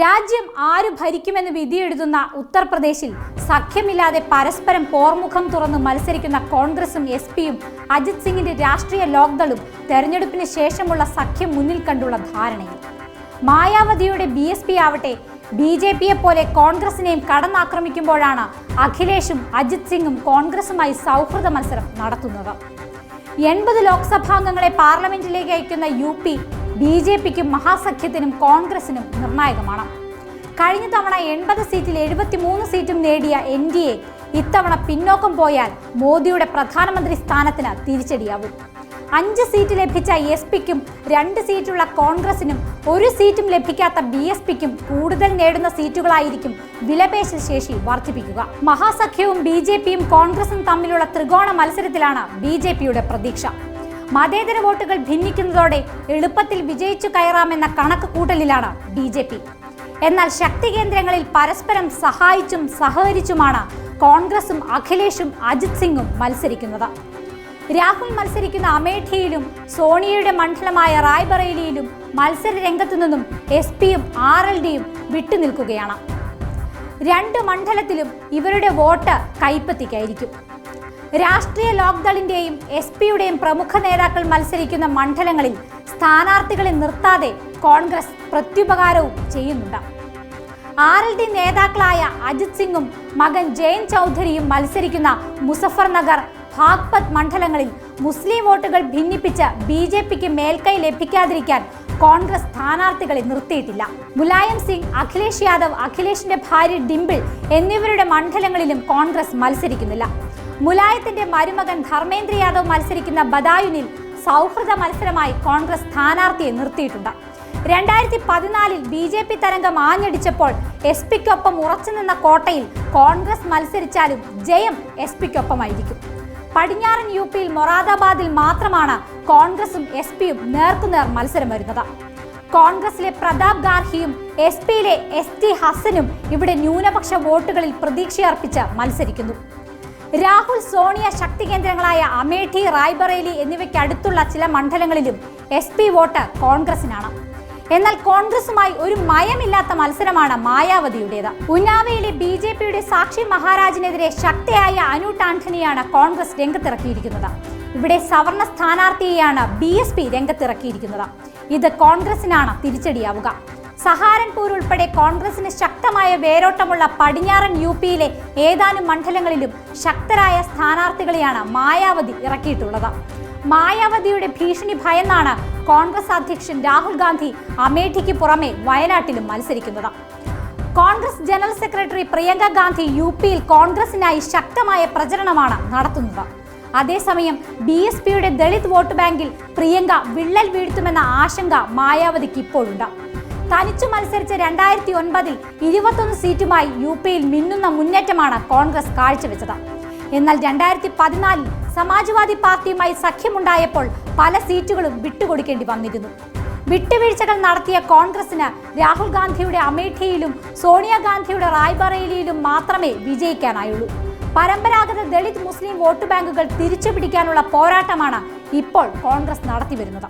രാജ്യം ആര് ഭരിക്കുമെന്ന് വിധിയെഴുതുന്ന ഉത്തർപ്രദേശിൽ സഖ്യമില്ലാതെ പരസ്പരം പോർമുഖം തുറന്ന് മത്സരിക്കുന്ന കോൺഗ്രസും എസ് പിയും അജിത് സിംഗിന്റെ രാഷ്ട്രീയ ലോക്ദളും തെരഞ്ഞെടുപ്പിന് ശേഷമുള്ള സഖ്യം മുന്നിൽ കണ്ടുള്ള ധാരണയിൽ. മായാവതിയുടെ ബി എസ് പി ആവട്ടെ ബി ജെ പിയെ പോലെ കോൺഗ്രസിനെയും കടന്നാക്രമിക്കുമ്പോഴാണ് അഖിലേഷും അജിത് സിംഗും കോൺഗ്രസുമായി സൗഹൃദ മത്സരം നടത്തുന്നത്. എൺപത് ലോക്സഭാംഗങ്ങളെ പാർലമെന്റിലേക്ക് അയക്കുന്ന യു പി ബി ജെ പിക്കും മഹാസഖ്യത്തിനും കോൺഗ്രസിനും നിർണായകമാണ്. കഴിഞ്ഞ തവണ എൺപത് സീറ്റിൽ എഴുപത്തിമൂന്ന് സീറ്റും നേടിയ എൻ ഡി എ ഇത്തവണ പിന്നോക്കം പോയാൽ മോദിയുടെ പ്രധാനമന്ത്രി സ്ഥാനത്തിന് തിരിച്ചടിയാവും. അഞ്ച് സീറ്റ് ലഭിച്ച എസ് പിക്കും രണ്ട് സീറ്റുള്ള കോൺഗ്രസിനും ഒരു സീറ്റും ലഭിക്കാത്ത ബി എസ് പിക്കും കൂടുതൽ നേടുന്ന സീറ്റുകളായിരിക്കും വിലപേശൽ ശേഷി വർദ്ധിപ്പിക്കുക. മഹാസഖ്യവും ബി ജെ പിയും കോൺഗ്രസും തമ്മിലുള്ള ത്രികോണ മത്സരത്തിലാണ് ബി ജെ പിയുടെ പ്രതീക്ഷ. മതേതര വോട്ടുകൾ ഭിന്നിക്കുന്നതോടെ എളുപ്പത്തിൽ വിജയിച്ചു കയറാമെന്ന കണക്ക് കൂട്ടലിലാണ് ബി ജെ പി. എന്നാൽ ശക്തി കേന്ദ്രങ്ങളിൽ പരസ്പരം സഹായിച്ചും സഹകരിച്ചുമാണ് കോൺഗ്രസും അഖിലേഷും അജിത് സിംഗും മത്സരിക്കുന്നത്. രാഹുൽ മത്സരിക്കുന്ന അമേഠിയിലും സോണിയയുടെ മണ്ഡലമായ റായ്ബറേലിയിലും മത്സര രംഗത്തു നിന്നും എസ് പിയും ആർ എൽ ഡിയും വിട്ടുനിൽക്കുകയാണ്. രണ്ട് മണ്ഡലത്തിലും ഇവരുടെ വോട്ട് കൈപ്പത്തിക്കായിരിക്കും. രാഷ്ട്രീയ ലോക്ദളിന്റെയും എസ് പിയുടെയും പ്രമുഖ നേതാക്കൾ മത്സരിക്കുന്ന മണ്ഡലങ്ങളിൽ സ്ഥാനാർത്ഥികളെ നിർത്താതെ കോൺഗ്രസ് പ്രത്യുപകാരവും ചെയ്യുന്നുണ്ട്. ആർ എൽ ഡി നേതാക്കളായ അജിത് സിംഗും മകൻ ജയൻ ചൗധരിയും മത്സരിക്കുന്ന മുസഫർ നഗർ ഭാഗ്പത് മണ്ഡലങ്ങളിൽ മുസ്ലിം വോട്ടുകൾ ഭിന്നിപ്പിച്ച് ബി ജെ പിക്ക് മേൽക്കൈ ലഭിക്കാതിരിക്കാൻ കോൺഗ്രസ് സ്ഥാനാർത്ഥികളെ നിർത്തിയിട്ടില്ല. മുലായം സിംഗ് അഖിലേഷ് യാദവ് അഖിലേഷിന്റെ ഭാര്യ ഡിംപിൾ എന്നിവരുടെ മണ്ഡലങ്ങളിലും കോൺഗ്രസ് മത്സരിക്കുന്നില്ല. മുലായത്തിന്റെ മരുമകൻ ധർമ്മേന്ദ്ര യാദവ് മത്സരിക്കുന്ന ബദായുനിൽ സൗഹൃദ മത്സരമായി കോൺഗ്രസ് സ്ഥാനാർത്ഥിയെ നിർത്തിയിട്ടുണ്ട്. രണ്ടായിരത്തി പതിനാലിൽ ബി ജെ പി തരംഗം ആഞ്ഞടിച്ചപ്പോൾ എസ് പിക്കൊപ്പം ഉറച്ചുനിന്ന കോട്ടയിൽ കോൺഗ്രസ് മത്സരിച്ചാലും ജയം എസ് പിക്കൊപ്പമായിരിക്കും. പടിഞ്ഞാറൻ യു പിയിൽ മൊറാദാബാദിൽ മാത്രമാണ് കോൺഗ്രസും എസ് പിയും നേർക്കുനേർ മത്സരം വരുന്നത്. കോൺഗ്രസിലെ പ്രതാപ് ഗാർഹിയും എസ് പിയിലെ എസ് ടി ഹസനും ഇവിടെ ന്യൂനപക്ഷ വോട്ടുകളിൽ പ്രതീക്ഷയർപ്പിച്ച് മത്സരിക്കുന്നു. രാഹുൽ സോണിയ ശക്തി കേന്ദ്രങ്ങളായ അമേഠി റായ്ബറേലി എന്നിവയ്ക്കടുത്തുള്ള ചില മണ്ഡലങ്ങളിലും എസ് പി വോട്ട് കോൺഗ്രസിനാണ്. എന്നാൽ കോൺഗ്രസുമായി ഒരു മയമില്ലാത്ത മത്സരമാണ് മായാവതിയുടേത്. ഉന്നാവയിലെ ബി ജെ പിയുടെ സാക്ഷി മഹാരാജിനെതിരെ ശക്തിയായ അനു ടാൻഡനെയാണ് കോൺഗ്രസ് രംഗത്തിറക്കിയിരിക്കുന്നത്. ഇവിടെ സവർണ സ്ഥാനാർത്ഥിയെയാണ് ബി എസ് പി രംഗത്തിറക്കിയിരിക്കുന്നത്. ഇത് കോൺഗ്രസിനാണ് തിരിച്ചടിയാവുക. സഹാരൻപൂർ ഉൾപ്പെടെ കോൺഗ്രസിന് ശക്തമായ വേരോട്ടമുള്ള പടിഞ്ഞാറൻ യു പിയിലെ ഏതാനും മണ്ഡലങ്ങളിലും ശക്തരായ സ്ഥാനാർത്ഥികളെയാണ് മായാവതി ഇറക്കിയിട്ടുള്ളത്. മായാവതിയുടെ ഭീഷണി ഭയന്നാണ് കോൺഗ്രസ് അധ്യക്ഷൻ രാഹുൽ ഗാന്ധി അമേഠിക്ക് പുറമെ വയനാട്ടിലും മത്സരിക്കുന്നത്. Congress general secretary Priyanka Gandhi U പിയിൽ കോൺഗ്രസിനായി ശക്തമായ പ്രചരണമാണ് നടത്തുന്നത്. അതേസമയം ബി എസ് പിയുടെ ദളിത് വോട്ട് ബാങ്കിൽ പ്രിയങ്ക വിള്ളൽ വീഴ്ത്തുമെന്ന ആശങ്ക മായാവതിക്ക് ഇപ്പോഴുണ്ട് തനിച്ചു മത്സരിച്ച രണ്ടായിരത്തി ഒൻപതിൽ ഇരുപത്തൊന്ന് സീറ്റുമായി യു പിയിൽ മിന്നുന്ന മുന്നേറ്റമാണ് കോൺഗ്രസ് കാഴ്ചവെച്ചത്. എന്നാൽ രണ്ടായിരത്തി പതിനാലിൽ സമാജ്വാദി പാർട്ടിയുമായി സഖ്യമുണ്ടായപ്പോൾ പല സീറ്റുകളും വിട്ടുകൊടുക്കേണ്ടി വന്നിരുന്നു. വിട്ടുവീഴ്ചകൾ നടത്തിയ കോൺഗ്രസിന് രാഹുൽ ഗാന്ധിയുടെ അമേഠിയിലും സോണിയാഗാന്ധിയുടെ റായ്ബറേലിയിലും മാത്രമേ വിജയിക്കാനായുള്ളൂ. പരമ്പരാഗത ദളിത് മുസ്ലിം വോട്ട് ബാങ്കുകൾ തിരിച്ചുപിടിക്കാനുള്ള പോരാട്ടമാണ് ഇപ്പോൾ കോൺഗ്രസ് നടത്തിവരുന്നത്.